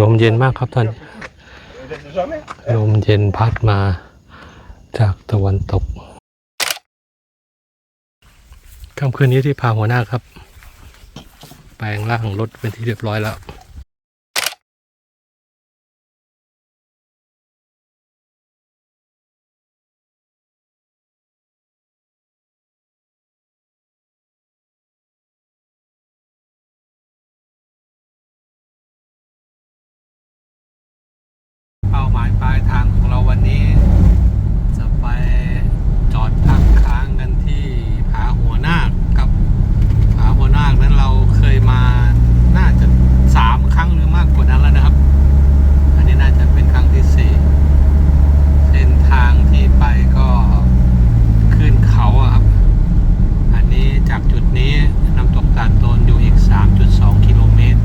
ลมเย็นมากครับท่าน ลมเย็นพัดมาจากตะวันตกค่ำคืนนี้ที่พาหัวหน้าครับ แปลงร่างรถเป็นที่เรียบร้อยแล้ว ปลายทางของเราวันนี้ จะไปจอดพักค้างกันที่ผาหัวนาคกับผาหัวนาคนั้นเราเคยมาน่าจะสามครั้งหรือมากกว่านั้นแล้วนะครับ อันนี้น่าจะเป็นครั้งที่สี่เส้นทางที่ไปก็ขึ้นเขาอะครับ อันนี้จากจุดนี้น้ำตกตาโตนอยู่อีก 3.2 กิโลเมตร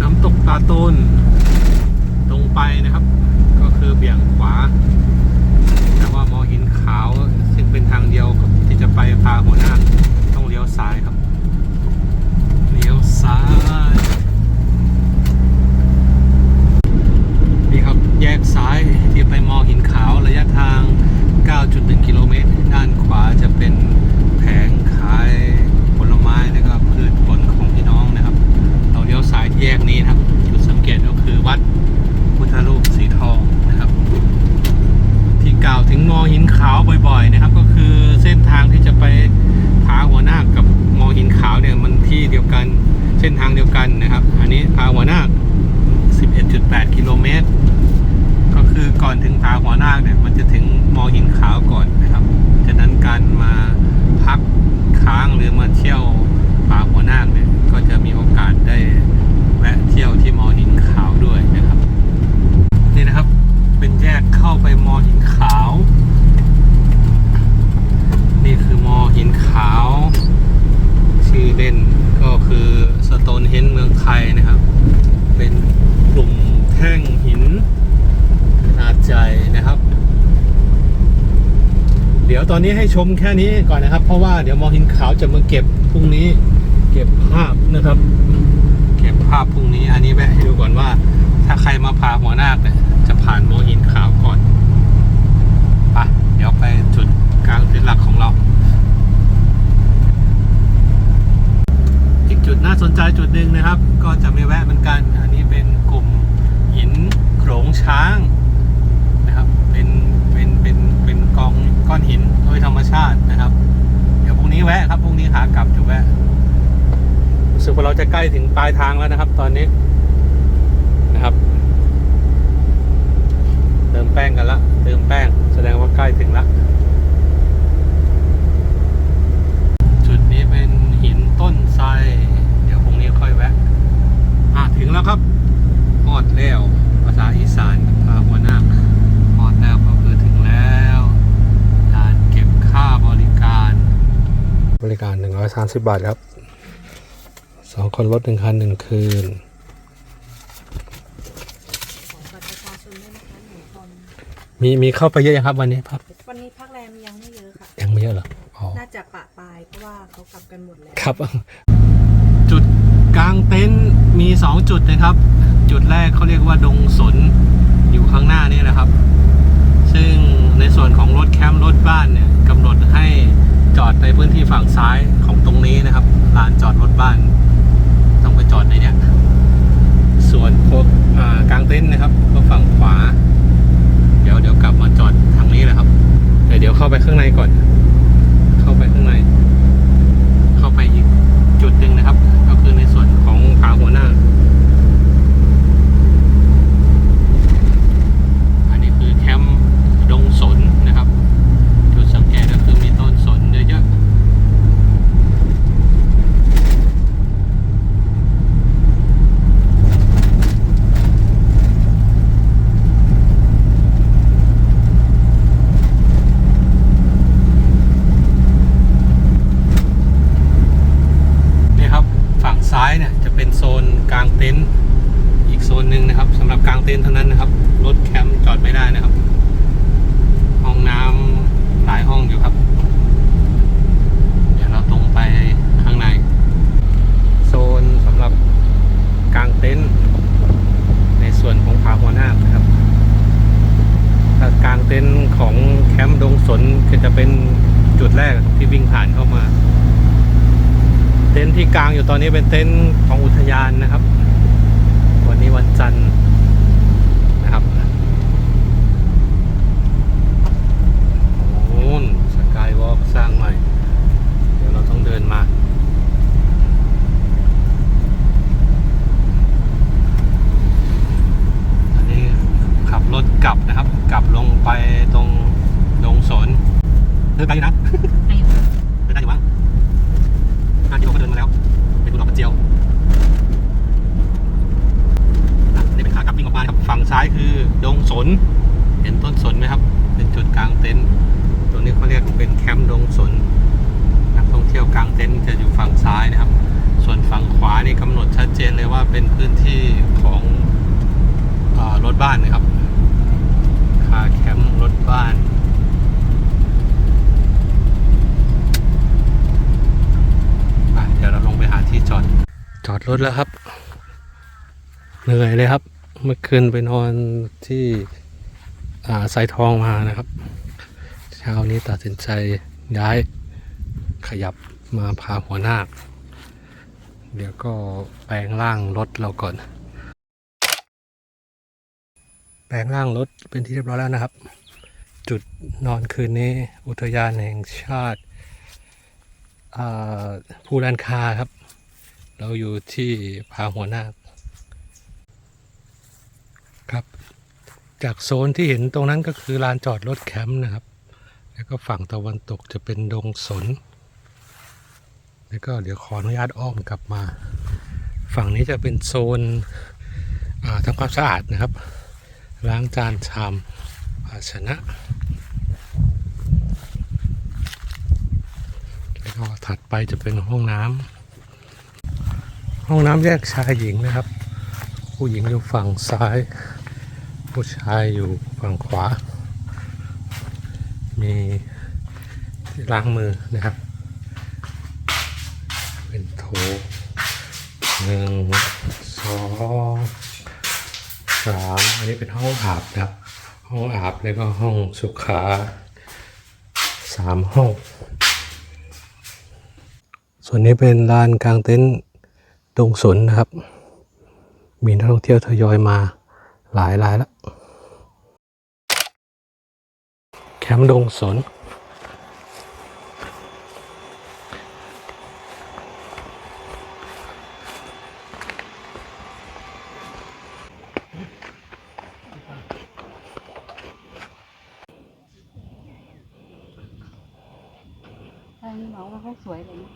น้ำตกตาโตน ลงไปนะครับ ก็คือเบี่ยงขวา แต่ว่ามอหินขาวซึ่งเป็นทางเดียวที่จะไปพาหัวหน้าต้องเลี้ยวซ้ายครับ เลี้ยวซ้าย นี่ครับแยกซ้ายที่ไปมอหินขาวระยะทาง 9.1 กิโลเมตร ด้านขวาจะเป็นแผงขายผลไม้แล้วก็พืชผลของพี่น้องนะครับ เราเลี้ยวซ้ายแยกนี้นะครับ จุดสังเกตก็คือวัด พุทธรูปสีทองนะครับ ที่กล่าวถึงมอหินขาวบ่อยๆนะครับ ก็คือเส้นทางที่จะไปผาหัวนาคกับมอหินขาวเนี่ยมันที่เดียวกันเส้นทางเดียวกันนะครับ อันนี้ผาหัวนาค 11.8 กิโลเมตร ก็คือก่อนถึงผาหัวนาคเนี่ย มันจะถึงมอหินขาวก่อนนะครับฉะนั้นการมาพักค้างหรือมาเที่ยวผาหัวนาคเนี่ย ก็จะมีโอกาสได้แวะเที่ยวที่มอหินขาวด้วยนะครับ นี่นะครับเป็นแยกเข้าไปมอหินขาว นี่คือมอหินขาว ชื่อเล่นก็คือสโตนเฮนเมืองไทยนะครับ เป็น กลุ่มแท่งหินขนาดใหญ่นะครับ เดี๋ยวตอนนี้ให้ชมแค่นี้ก่อนนะครับ เพราะว่าเดี๋ยวมอหินขาวจะมาเก็บพรุ่งนี้ เก็บภาพนะครับ เก็บภาพพรุ่งนี้ อันนี้แวะให้ดูก่อนว่า ถ้าใครมาพาหัวนาคเนี่ยจะผ่านโมหินขาวก่อนไปเดี๋ยวไปจุดกลางเต็นหลักของเราอีกจุดน่าสนใจจุดหนึ่งนะครับ ก็จะไม่แวะเหมือนกันอันนี้ หินโขลงช้างนะครับ เป็นเป็นเป็นเป็นกองก้อนหินโดยธรรมชาตินะครับ เดี๋ยวพรุ่งนี้แวะครับพรุ่งนี้ขากลับจะแวะรู้สึกว่าเราจะใกล้ถึงปลายทางแล้วนะครับ ตอนนี้นะครับ เติมแป้งกันละเติมแป้งแสดงว่าใกล้ถึงละจุดนี้เป็นหินต้นไทรเดี๋ยวพรุ่งนี้ค่อยแวะ อะถึงแล้วครับฮอด แล้วภาษาอีสานพาหัวหน้าฮอดแล้วก็คือถึงแล้วด่านเก็บค่าบริการ บริการ130 บาทครับสองคนรถหนึ่งคันหนึ่งคืนบัตรประชาชนด้วยนะคะหนึ่งคนมีมีเข้าไปเยอะยังครับวันนี้ครับ วันนี้พักแรมยังไม่เยอะค่ะ ยังไม่เยอะเหรออ๋อน่าจะปะปลายเพราะว่าเขากลับกันหมดแล้วครับ จุดกลางเต็นท์มีสองจุดนะครับ จุดแรกเขาเรียกว่าดงสนอยู่ข้างหน้านี่นะครับ ซึ่งในส่วนของรถแคมป์รถบ้านเนี่ยกำหนดให้จอดในพื้นที่ฝั่งซ้ายของตรงนี้นะครับลานจอดรถบ้าน ต้องไปจอดในเนี้ยส่วนพวกากลางเต็นท์นะครับก็ฝั่งขวา เดี๋ยวเดี๋ยวกลับมาจอดทางนี้นะครับแต่เดี๋ยวเข้าไปข้างในก่อน เข้าไปข้างใน เข้าไปอีกจุดหนึ่งนะครับ ก็คือในส่วนของผาหัวหน้า อันนี้คือแคมป์ดงสนนะครับ จุดสังเกตก็คือมีต้นสนเยอะๆนี่ครับฝั่งซ้ายเนี่ยจะเป็นโซนกลางเต็นท์อีกโซนหนึ่งนะครับสำหรับกลางเต็นท์เท่านั้นนะครับ รถแคมป์จอดไม่ได้นะครับ ห้องน้ำหลายห้องอยู่ครับ เดี๋ยวเราตรงไปข้างใน โซนสำหรับกลางเต็นท์ ก็จะเป็นจุดแรกที่วิ่งผ่านเข้ามา เต็นท์ที่กลาง อยู่ตอนนี้เป็นเต็นท์ของอุทยานนะครับ วันนี้วันจันทร์นะครับโอ้นสกายวอล์กสร้างใหม่ เดี๋ยวเราต้องเดินมา อันนี้ขับรถกลับนะครับ กลับลงไปตรงดงสนเดินไปอยู่นะ เดินได้อยู่มั้งห้ากิโลก็เดินมาแล้ว เป็นบุดอกกระเจียวนะนี่เป็นขากลับวิ่งออกมาครับ ฝั่งซ้ายคือดงสน เห็นต้นสนไหมครับ เป็นจุดกลางเต็นท์ ตรงนี้เขาเรียกเป็นแคมป์ดงสน นักท่องเที่ยวกลางเต็นท์จะอยู่ฝั่งซ้ายนะครับ ส่วนฝั่งขวานี่กำหนดชัดเจนเลยว่าเป็นพื้นที่ของเออรถบ้านนะครับ คาแคมป์รถบ้าน ไปเดี๋ยวเราลงไปหาที่จอด จอด รถแล้วครับ เหนื่อยเลยครับ เมื่อคืนไปนอนที่อ่าไซทองมานะครับ เช้านี้ตัดสินใจย้ายขยับมาพาหัวหน้าเดี๋ยวก็แปลงร่างรถเราก่อน แปลงร่างรถเป็นที่เรียบร้อยแล้วนะครับ จุดนอนคืนนี้อุทยานแห่งชาติภูลานคาครับ เราอยู่ที่พาหัวหน้าคครับ จากโซนที่เห็นตรงนั้นก็คือลานจอดรถแคมป์นะครับ แล้วก็ฝั่งตะวันตกจะเป็นดงสน แล้วก็เดี๋ยวขออนุญาตอ้อมกลับมา ฝั่งนี้จะเป็นโซนาทำความสะอาดนะครับ ล้างจานชามภาชนะแล้วก็ถัดไปจะเป็นห้องน้ำ ห้องน้ำแยกชายหญิงนะครับ ผู้หญิงอยู่ฝั่งซ้าย ผู้ชายอยู่ฝั่งขวา มีล้างมือนะครับ เป็นโถหนึ่งสองสามอันนี้เป็นห้องอาบนะครับ ห้องอาบแล้วก็ห้องสุขาสามห้อง ส่วนนี้เป็นลานกลางเต็นท์ ดงสนนะครับ มีนักท่องเที่ยวทยอยมาหลายรายแล้ว แคมป์ดงสนใช่นี่บอกว่าเขาสวยเลยนะ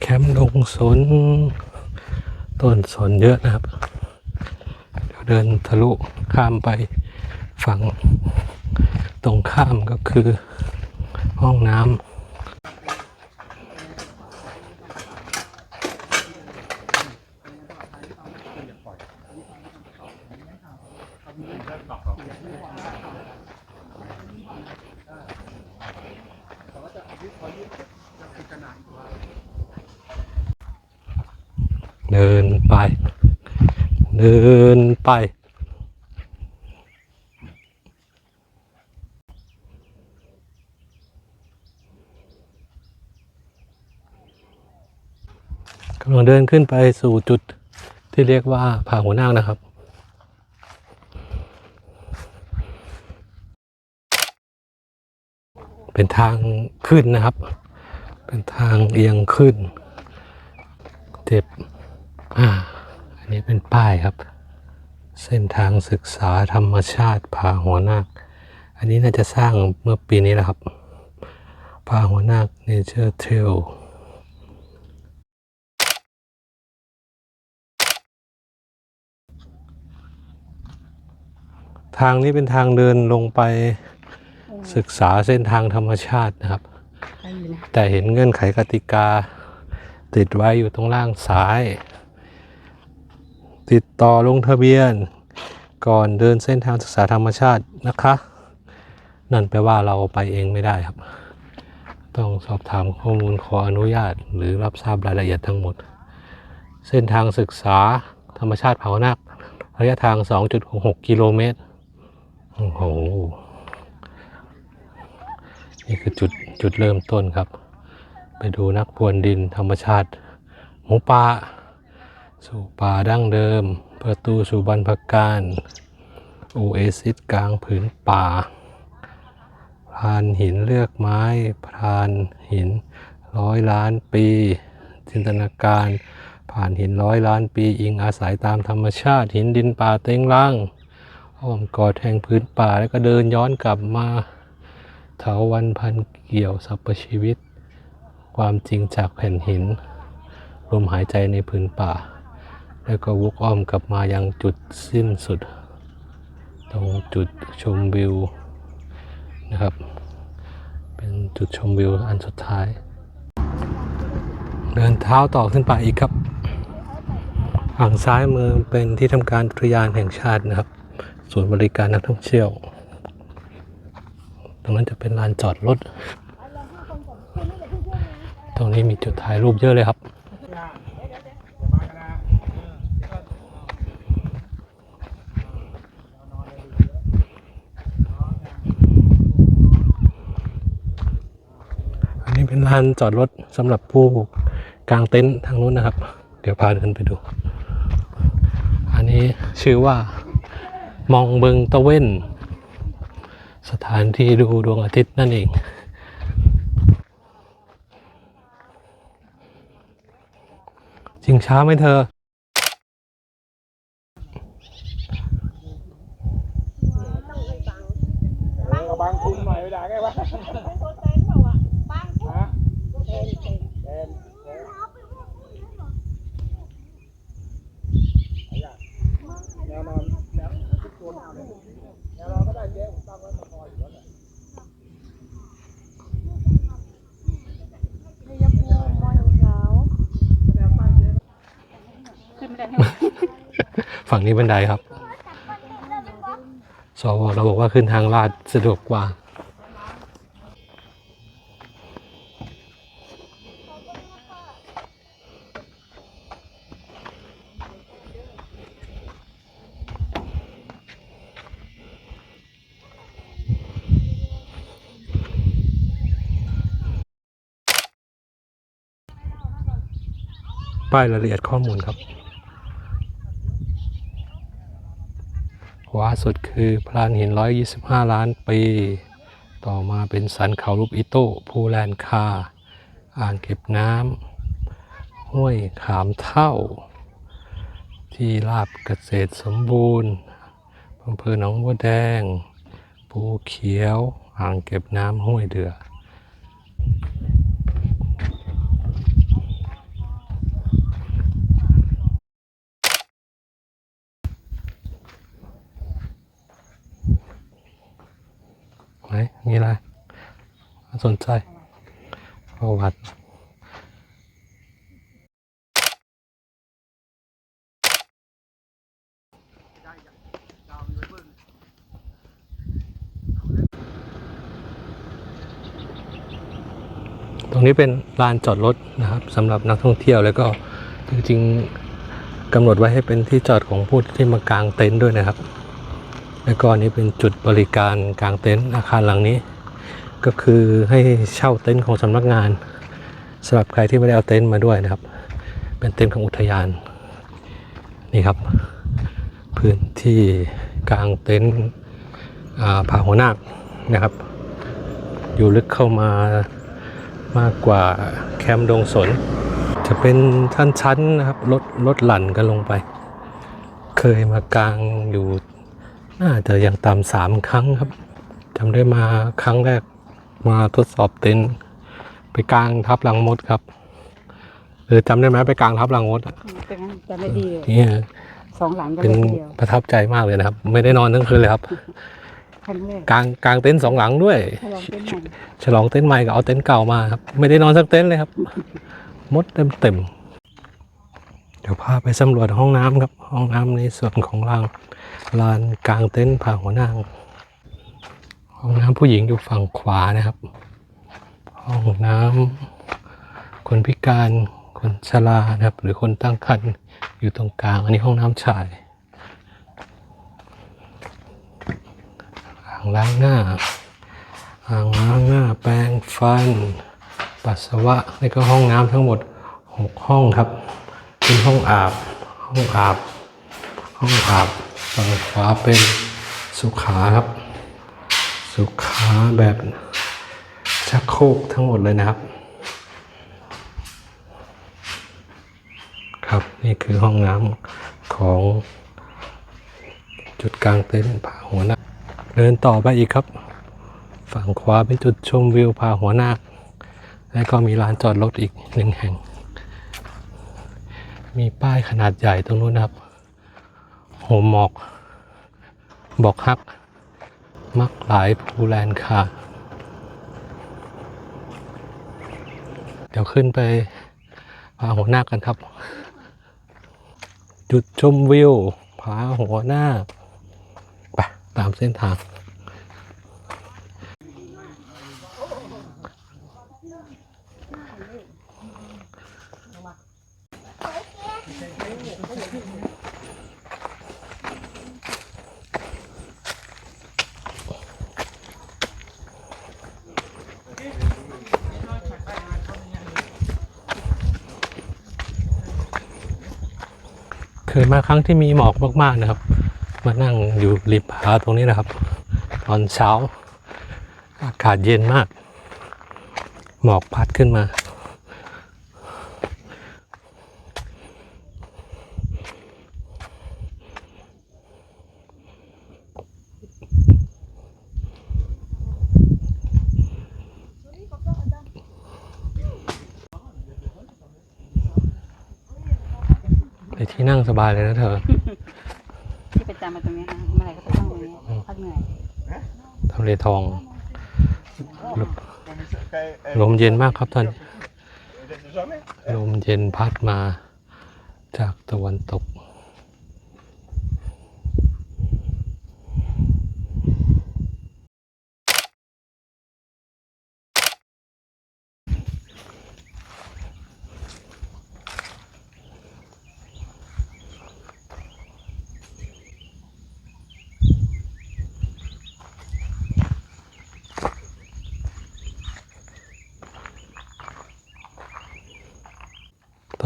แคมป์ดง สน ต้นสนเยอะนะครับ เดี๋ยวเดินทะลุข้ามไปฝั่งตรงข้ามก็คือห้องน้ำ เดินไป เดินไป กำลังเดินขึ้นไปสู่จุดที่เรียกว่าผาหัวนาคนะครับเป็นทางขึ้นนะครับ เป็นทางเอียงขึ้น เจ็บ อ่า อันนี้เป็นป้ายครับ เส้นทางศึกษาธรรมชาติผาหัวนาค อันนี้น่าจะสร้างเมื่อปีนี้แหละครับผาหัวนาค Nature Trail ทางนี้เป็นทางเดินลงไปศึกษาเส้นทางธรรมชาตินะครับไปอยู่นะแต่เห็นเงื่อนไขกติกา ติดไว้อยู่ตรงล่างซ้าย ติดต่อลงทะเบียน ก่อนเดินเส้นทางศึกษาธรรมชาตินะคะ นั่นแปลว่าเราไปเองไม่ได้ครับ ต้องสอบถามข้อมูลขออนุญาต หรือรับทราบรายละเอียดทั้งหมด เส้นทางศึกษาธรรมชาติเผานาคระยะทาง 2.66 กิโลเมตร โอ้โห นี่คือจุดจุดเริ่มต้นครับ ไปดูนักพรวนดินธรรมชาติหมูป่า สู่ป่าดั้งเดิม ประตูสู่บรรพการโอเอซิสกลางผืนป่าพรานหินเลือกไม้พรานหินร้อยล้านปี จินตนาการ ผ่านหินร้อยล้านปีอิงอาศัยตามธรรมชาติ หินดินป่าเต็งล่างอ้อมกอดแห่งพื้นป่าแล้วก็เดินย้อนกลับมาเถาวันพันเกี่ยวสรรพชีวิต ความจริงจากแผ่นหินลมหายใจในพื้นป่า แล้วก็วกอ้อมกลับมายังจุดสิ้นสุด ตรงจุดชมวิวนะครับ เป็นจุดชมวิวอันสุดท้าย เดินเท้าต่อขึ้นไปอีกครับฝั่งซ้ายมือเป็นที่ทำการอุทยานแห่งชาตินะครับศูนย์บริการนักท่องเที่ยว ตรงนั้นจะเป็นลานจอดรถ ตรงนี้มีจุดถ่ายรูปเยอะเลยครับ เป็นลานจอดรถสำหรับผู้กางเต็นท์ทางนู้นนะครับ เดี๋ยวพาเดินไปดู อันนี้ชื่อว่ามองเบิงตะเว้น สถานที่ดูดวงอาทิตย์นั่นเองจริงช้าไหมเธอ ก็บางคุมหน่อยไม่ได้ไงวะฮะเอ็นเอ็นแนวนอนแนวทุกตัวแนวเลยแนวนอนก็ได้เจ๊ผมตั้งไว้มาพออยู่แล้วแหละ ขึ้นไม่ได้ให้ ฝั่งนี้บันไดครับ สวเราบอกว่าขึ้นทางลาดสะดวกกว่า ป้ายรายละเอียดข้อมูลครับ วาสุดคือพลานหิน 125 ล้านปี ต่อมาเป็นสันเขารูปอิโต้ภูแลนคา อ่างเก็บน้ำห้วยขามเท่า ที่ราบเกษตรสมบูรณ์อำเภอหนองบัวแดง ภูเขียว อ่างเก็บน้ำห้วยเดือ ไหนมีอะไรสนใจประวัติตรงนี้เป็นลานจอดรถนะครับสำหรับนักท่องเที่ยวแล้วก็จริงๆกำหนดไว้ให้เป็นที่จอดของผู้ที่มากางเต็นท์ด้วยนะครับ แล้วก็อันนี้เป็นจุดบริการกลางเต็นท์อาคารหลังนี้ ก็คือให้เช่าเต็นท์ของสำนักงานสำหรับใครที่ไม่ได้เอาเต็นท์มาด้วยนะครับ เป็นเต็นท์ของอุทยานนี่ครับ พื้นที่กลางเต็นท์อ่าผาหัวนาคนะครับ อยู่ลึกเข้ามามากกว่าแคมป์ดงสน จะเป็นชั้นๆนะครับลดลดหลั่นกันลงไป เคยมากลางอยู่ น่าจะยังต่ำสามครั้งครับจำได้มาครั้งแรกมาทดสอบเต็นท์ไปกลางทับลังมดครับหรือจำได้ไหมไปกลางทับลังมดอะเป็นงั้นจะไม่ดีเลยเนี่ยสองหลังกันเป็นเลยทีเดียวประทับใจมากเลยนะครับ ไม่ได้นอนทั้งคืนเลยครับ ครั้งแรกกลางกลางเต็นท์สองหลังด้วย ถ้าลองเป็นใหม่ฉลองเต็นท์ใหม่กับเอาเต็นท์เก่ามาครับ ไม่ได้นอนสักเต็นท์เลยครับ มดเต็มเต็มๆ เดี๋ยวพาไปสำรวจห้องน้ำครับ ห้องน้ำในส่วนของลานลานกลางเต็นท์ผาหัวนาง ห้องน้ำผู้หญิงอยู่ฝั่งขวานะครับ ห้องน้ำคนพิการคคนชรานะครับ หรือคนตั้งครรภ์อยู่ตรงกลาง อันนี้ห้องน้ำชายอ่างล้างหน้าอ่างล้างหน้าแปรงฟัน ปัสสาวะนี่ก็ห้องน้ำทั้งหมด 6 ห้องครับ เป็นห้องอาบ ห้องอาบ ห้องอาบฝั่งขวาเป็นสุขาครับ สุขาแบบชักโครกทั้งหมดเลยนะครับ ครับนี่คือห้องน้ำของจุดกลางเต็นท์ผาหัวหน้าคเดินต่อไปอีกครับ ฝั่งขวาเป็นจุดชมวิวผาหัวหน้าคและก็มีลานจอดรถอีกหนึ่งแห่ง มีป้ายขนาดใหญ่ตรงนู้นนะครับโฮมหมอก บอกฮัก มักหลายภูแลนค่ะ เดี๋ยวขึ้นไปพาหัวหน้ากันครับ จุดชมวิวผาหัวหน้าไปตามเส้นทาง มาครั้งที่มีหมอกมากๆนะครับ มานั่งอยู่ริมผาตรงนี้นะครับ ตอนเช้า อากาศเย็นมาก หมอกพัดขึ้นมา ในที่นั่งส บายเลยนะเธอ ที่ประจำมาตรงเนี้ยนะเมื่อไหร่ก็จะต้องตรงนี้พักเหนื่อยทำเลทอง ลมเย็นมากครับท่าน ลมเย็นพัดมาจากตะวันตก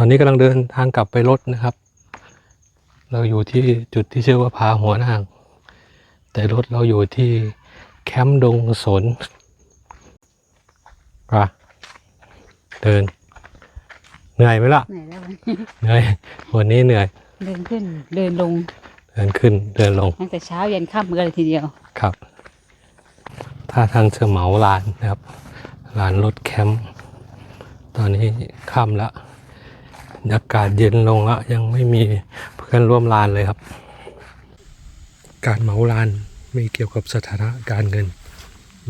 อนนี้กำลังเดินทางกลับไปรถนะครับ เราอยู่ที่จุดที่ชื่อว่าผาหัวนาง แต่รถเราอยู่ที่แคมป์ดงสนอะเดิน เหนื่อยไหมล่ะเหนื่อยแล้ววันนี้เหนื่อย วันนี้เหนื่อย เดินขึ้น เดินลง เดินขึ้น เดินลง ตั้งแต่เช้ายันค่ำกันเลยทีเดียว ครับ ถ้าทางจะเหมาลานนะครับ ลานรถแคมป์ ตอนนี้ค่ำแล้ว อากาศเย็นลงแล้วยังไม่มีเพื่อนร่วมลานเลยครับ การเหมาลานไม่เกี่ยวกับสถานะการเงิน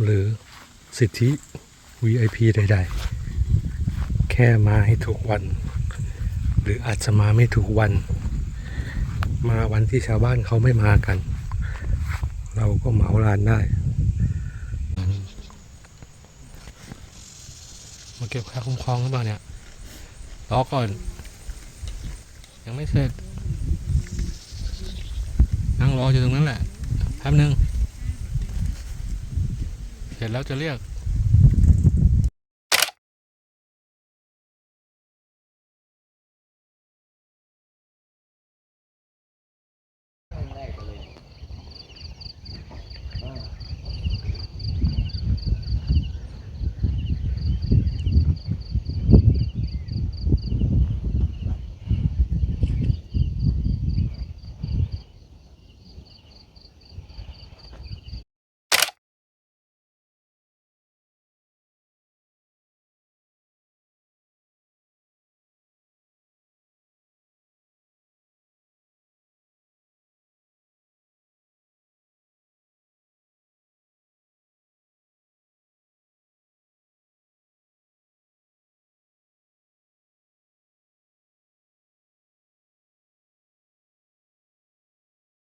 หรือสิทธิ VIP ใด ๆ แค่มาให้ถูกวัน หรืออาจจะมาไม่ถูกวัน มาวันที่ชาวบ้านเขาไม่มากัน เราก็เหมาลานได้มาเก็บค่าคุ้มครองหรือเปล่าเนี่ยรอก่อน ยังไม่เสร็จ นั่งรออยู่ตรงนั้นแหละแป๊บนึง เสร็จแล้วจะเรียก